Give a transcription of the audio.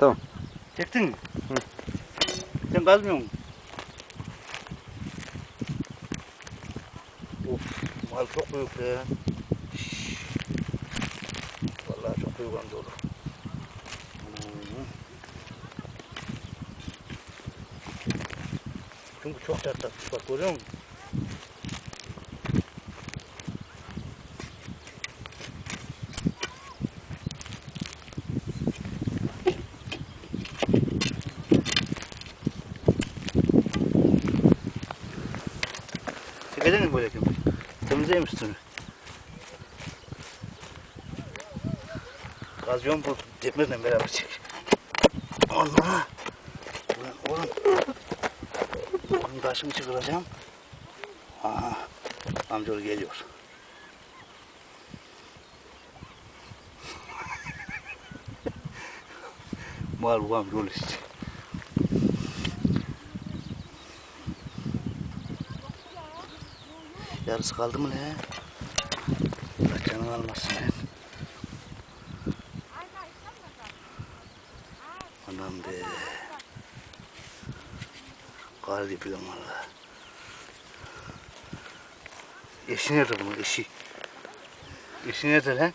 Tamam. Çektin mi? Sen kazmıyor musun? Of, mal çok büyük be. Şşş. Vallahi çok büyük amca olur. Çünkü çok çatlatmış bak görüyor musun? Çekecek mi böyle kim? Temizleyeyim üstünü. Gazyon bu demirle beraber çek. Allah! Ulan oğlum. Bunun taşını çıkaracağım. Aha. Amcaoğlu geliyor. Mal bu amcaoğlu işte. Yarısı kaldı mı ne? Allah canını almasın. Anam be. Kar yapıyorum valla. Eşi nerede bunun eşi? Eşi nerede lan?